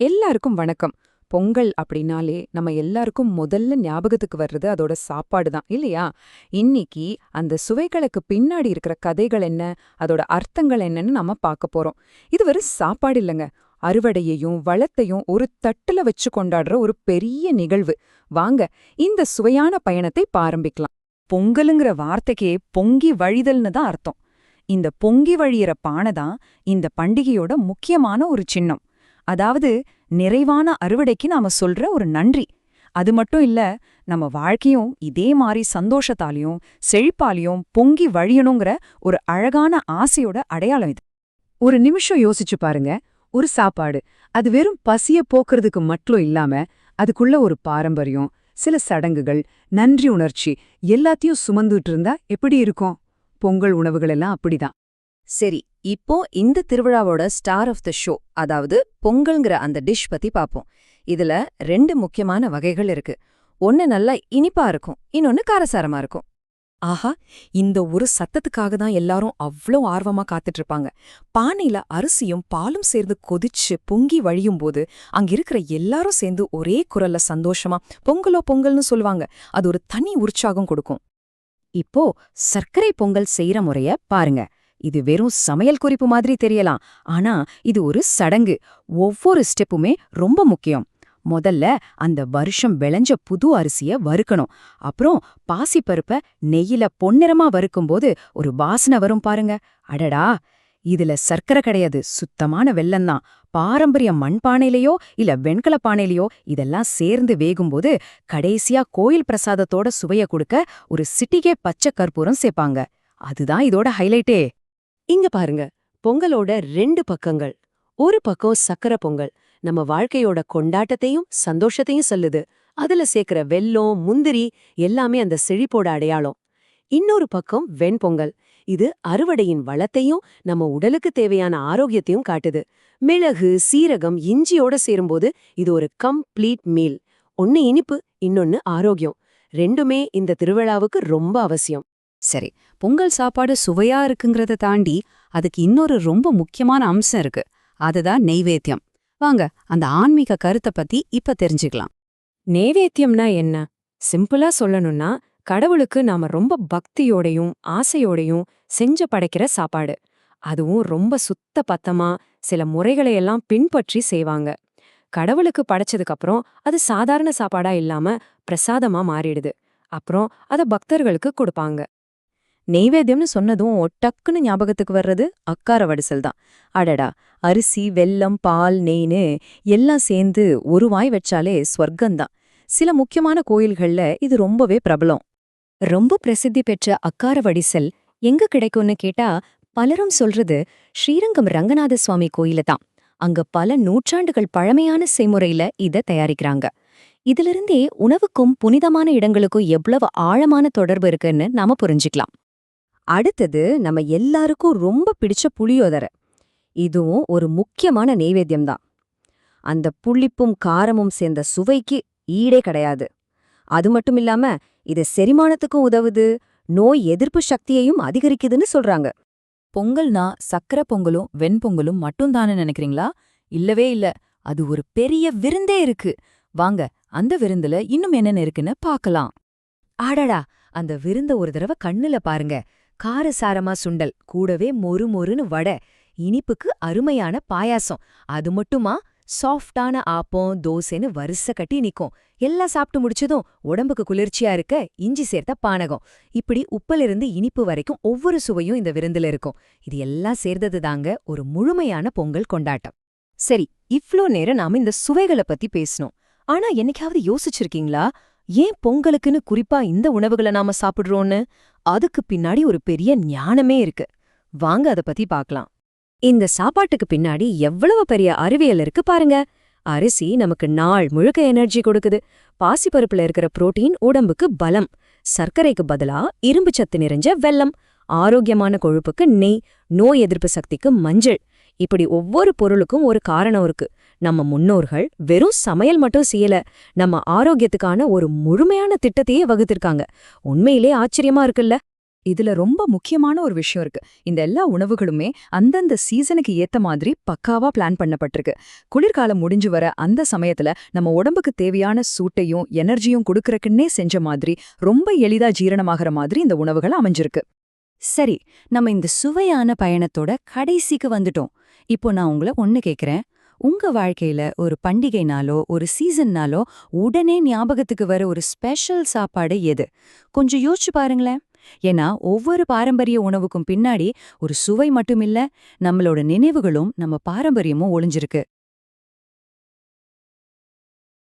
எல்லாருக்கும் வணக்கம். பொங்கல் அப்படின்னாலே நம்ம எல்லாருக்கும் முதல்ல ஞாபகத்துக்கு வர்றது அதோட சாப்பாடு தான் இல்லையா? இன்னைக்கு அந்த சுவைகளுக்கு பின்னாடி இருக்கிற கதைகள் என்ன அதோட அர்த்தங்கள் என்னன்னு நம்ம பார்க்க போறோம். இது வெறும் சாப்பாடு இல்லைங்க. அறுவடையையும் வளத்தையும் ஒரு தட்டுல வச்சு கொண்டாடுற ஒரு பெரிய நிகழ்வு. வாங்க இந்த சுவையான பயணத்தை ஆரம்பிக்கலாம் பொங்கலுங்கிற வார்த்தைக்கே பொங்கி வழிதல்னு தான் அர்த்தம். இந்த பொங்கி வழியிற பானை தான் இந்த பண்டிகையோட முக்கியமான ஒரு சின்னம். அதாவது நிறைவான அறுவடைக்கு நாம சொல்ற ஒரு நன்றி. அது மட்டும் இல்ல நம்ம வாழ்க்கையும் இதே மாதிரி சந்தோஷத்தாலையும் செழிப்பாலையும் பொங்கி வழியணுங்கிற ஒரு அழகான ஆசையோட அடையாளம் இது. ஒரு நிமிஷம் யோசிச்சு பாருங்க. ஒரு சாப்பாடு. அது வெறும் பசிய போக்குறதுக்கு மட்டும் இல்லாம அதுக்குள்ள ஒரு பாரம்பரியம் சில சடங்குகள் நன்றி உணர்ச்சி எல்லாத்தையும் சுமந்துட்டு இருந்தா எப்படி இருக்கும்? பொங்கல் உணவுகள் எல்லாம் அப்படிதான். சரி இப்போ இந்த திருவிழாவோட ஸ்டார் ஆஃப் த ஷோ அதாவது பொங்கல்ங்கிற அந்த டிஷ் பத்தி பாப்போம். இதுல ரெண்டு முக்கியமான வகைகள் இருக்கு. ஒன்னு நல்லா இனிப்பா இருக்கும் இன்னொன்னு காரசாரமா இருக்கும். ஆஹா இந்த ஒரு சத்தத்துக்காக தான் எல்லாரும் அவ்ளோ ஆர்வமா காத்துட்டு இருப்பாங்க பானையில அரிசியும் பாலும் சேர்ந்து கொதிச்சு பொங்கி வழியும் போது அங்கிருக்கிற எல்லாரும் சேர்ந்து ஒரே குரல்ல சந்தோஷமா பொங்கலோ பொங்கல்னு சொல்லுவாங்க. அது ஒரு தனி உற்சாகம் கொடுக்கும். இப்போ சர்க்கரை பொங்கல் செய்யற முறைய பாருங்க. இது வெறும் சமையல் குறிப்பு மாதிரி தெரியலாம். ஆனா இது ஒரு சடங்கு. ஒவ்வொரு ஸ்டெப்புமே ரொம்ப முக்கியம். முதல்ல அந்த வருஷம் விளைஞ்ச புது அரிசிய வறுக்கணும். அப்புறம் பாசிப்பருப்ப நெய்யில பொன்னிறமா வறுக்கும்போது ஒரு வாசனை வரும் பாருங்க. அடடா! இதுல சர்க்கரை கிடையாது. சுத்தமான வெல்லம்தான் பாரம்பரிய மண்பானையிலையோ இல்ல வெண்கல பானையிலையோ இதெல்லாம் சேர்ந்து வேகும்போது கடைசியா கோயில் பிரசாதத்தோட சுவைய கொடுக்க ஒரு சிட்டிகே பச்சை கற்பூரம் சேர்ப்பாங்க. அதுதான் இதோட ஹைலைட்டே இங்க பாருங்க பொங்கலோட ரெண்டு பக்கங்கள். ஒரு பக்கம் சக்கர பொங்கல் நம்ம வாழ்க்கையோட கொண்டாட்டத்தையும் சந்தோஷத்தையும் சொல்லுது. அதுல சேர்க்கிற வெல்லம் முந்திரி எல்லாமே அந்த செழிப்போட அடையாளம். இன்னொரு பக்கம் வெண்பொங்கல் இது அறுவடையின் வளத்தையும் நம்ம உடலுக்கு தேவையான ஆரோக்கியத்தையும் காட்டுது. மிளகு சீரகம் இஞ்சியோட சேரும்போது இது ஒரு கம்ப்ளீட் மீல். ஒன்னு இனிப்பு இன்னொன்னு ஆரோக்கியம். ரெண்டுமே இந்த திருவிழாவுக்கு ரொம்ப அவசியம். சரி பொங்கல் சாப்பாடு சுவையா இருக்குங்கிறத தாண்டி அதுக்கு இன்னொரு ரொம்ப முக்கியமான அம்சம் இருக்கு. அதுதான் நெய்வேத்தியம். வாங்க அந்த ஆன்மீக கருத்தை பத்தி இப்ப தெரிஞ்சுக்கலாம். நெய்வேத்தியம்னா என்ன? சிம்பிளா சொல்லணும்னா கடவுளுக்கு நாம ரொம்ப பக்தியோடையும் ஆசையோடையும் செஞ்சு படைக்கிற சாப்பாடு. அதுவும் ரொம்ப சுத்த பத்தமா சில முறைகளையெல்லாம் பின்பற்றி செய்வாங்க. கடவுளுக்கு படைச்சதுக்கப்புறம் அது சாதாரண சாப்பாடா இல்லாம பிரசாதமா மாறிடுது. அப்புறம் அத பக்தர்களுக்கு கொடுப்பாங்க. நெய்வேத்தியம்னு சொன்னதும் டக்குன்னு ஞாபகத்துக்கு வர்றது அக்கார வடிசல் தான். அடடா அரிசி வெல்லம் பால் நெய்னு எல்லாம் சேர்ந்து ஒரு வாய் வச்சாலே ஸ்வர்க்கந்தான் சில முக்கியமான கோயில்கள்ல இது ரொம்பவே பிரபலம். ரொம்ப பிரசித்தி பெற்ற அக்கார வடிசல் எங்க கிடைக்கும்னு கேட்டா பலரும் சொல்றது ஸ்ரீரங்கம் ரங்கநாத சுவாமி கோயில தான். அங்க பல நூற்றாண்டுகள் பழமையான செய்முறையில இத தயாரிக்கிறாங்க. இதிலிருந்தே உணவுக்கும் புனிதமான இடங்களுக்கும் எவ்வளவு ஆழமான தொடர்பு இருக்குன்னு நாம புரிஞ்சுக்கலாம். அடுத்தது நம்ம எல்லாருக்கும் ரொம்ப பிடிச்ச புளியோதரை. இதுவும் ஒரு முக்கியமான நெய்வேத்தியம்தான். அந்த புளிப்பும் காரமும் சேர்ந்த சுவைக்கு ஈடே கிடையாது. அது மட்டும் இல்லாம இது செரிமானத்துக்கும் உதவுது நோய் எதிர்ப்பு சக்தியையும் அதிகரிக்குதுன்னு சொல்றாங்க. பொங்கல்னா சக்கரை பொங்கலும் வெண்பொங்கலும் மட்டும்தானே நினைக்கிறீங்களா? இல்லவே இல்ல. அது ஒரு பெரிய விருந்தே இருக்கு. வாங்க அந்த விருந்துல இன்னும் என்னென்ன இருக்குன்னு பார்க்கலாம். ஆடடா அந்த விருந்த ஒரு தடவை கண்ணுல பாருங்க. காரசாரமா சுண்டல் கூடவே மொறு மொறுன்னு வடை. இனிப்புக்கு அருமையான பாயாசம். அது மட்டுமா? சாஃப்டான ஆப்பம் தோசைன்னு வரிசை கட்டி நிக்கும். எல்லாம் சாப்பிட்டு முடிச்சதும் உடம்புக்கு குளிர்ச்சியா இருக்க இஞ்சி சேர்த்த பானகம். இப்படி உப்பிலிருந்து இனிப்பு வரைக்கும் ஒவ்வொரு சுவையும் இந்த விருந்துல இருக்கும். இது எல்லாம் சேர்ந்தது தாங்க ஒரு முழுமையான பொங்கல் கொண்டாட்டம். சரி இவ்ளோ நேரம் நாம இந்த சுவைகளை பத்தி பேசணும் ஆனா என்னைக்காவது யோசிச்சிருக்கீங்களா? ஏன் பொங்கலுக்குன்னு குறிப்பா இந்த உணவுகளை நாம சாப்பிடுறோம்னு? அதுக்கு பின்னாடி ஒரு பெரிய ஞானமே இருக்கு. வாங்க அத பத்தி பார்க்கலாம் இந்த சாப்பாட்டுக்கு பின்னாடி எவ்வளவு பெரிய அறிவியல் இருக்கு பாருங்க. அரிசி நமக்கு நாள் முழுக்க எனர்ஜி கொடுக்குது. பாசிப்பருப்புல இருக்கிற புரோட்டீன் உடம்புக்கு பலம். சர்க்கரைக்கு பதிலா இரும்பு சத்து நிறைஞ்ச வெல்லம். ஆரோக்கியமான கொழுப்புக்கு நெய். நோய் எதிர்ப்பு சக்திக்கு மஞ்சள். இப்படி ஒவ்வொரு பொருளுக்கும் ஒரு காரணம் இருக்கு. நம்ம முன்னோர்கள் வெறும் சமையல் மட்டும் செய்யல நம்ம ஆரோக்கியத்துக்கான ஒரு முழுமையான திட்டத்தையே வகுத்திருக்காங்க. உண்மையிலே ஆச்சரியமா இருக்குல்ல? இதுல ரொம்ப முக்கியமான ஒரு விஷயம் இருக்கு. இந்த எல்லா உணவுகளுமே அந்தந்த சீசனுக்கு ஏத்த மாதிரி பக்காவா பிளான் பண்ணப்பட்டிருக்கு. குளிர்காலம் முடிஞ்சு வர அந்த சமயத்துல நம்ம உடம்புக்கு தேவையான சூட்டையும் எனர்ஜியும் கொடுக்கறக்குன்னே செஞ்ச மாதிரி ரொம்ப எளிதா ஜீரணமாகற மாதிரி இந்த உணவுகள் அமைஞ்சிருக்கு. சரி நம்ம இந்த சுவையான பயணத்தோட கடைசிக்கு வந்துட்டோம். இப்போ நான் உங்களை ஒன்னு கேக்குறேன். உங்க வாழ்க்கையில ஒரு பண்டிகைனாலோ ஒரு சீசன்னாலோ உடனே ஞாபகத்துக்கு வர ஒரு ஸ்பெஷல் சாப்பாடு எது? கொஞ்சம் யோசிச்சு பாருங்களேன். ஏன்னா ஒவ்வொரு பாரம்பரிய உணவுக்கும் பின்னாடி ஒரு சுவை மட்டுமில்ல நம்மளோட நினைவுகளும் நம்ம பாரம்பரியமும் ஒளிஞ்சிருக்கு.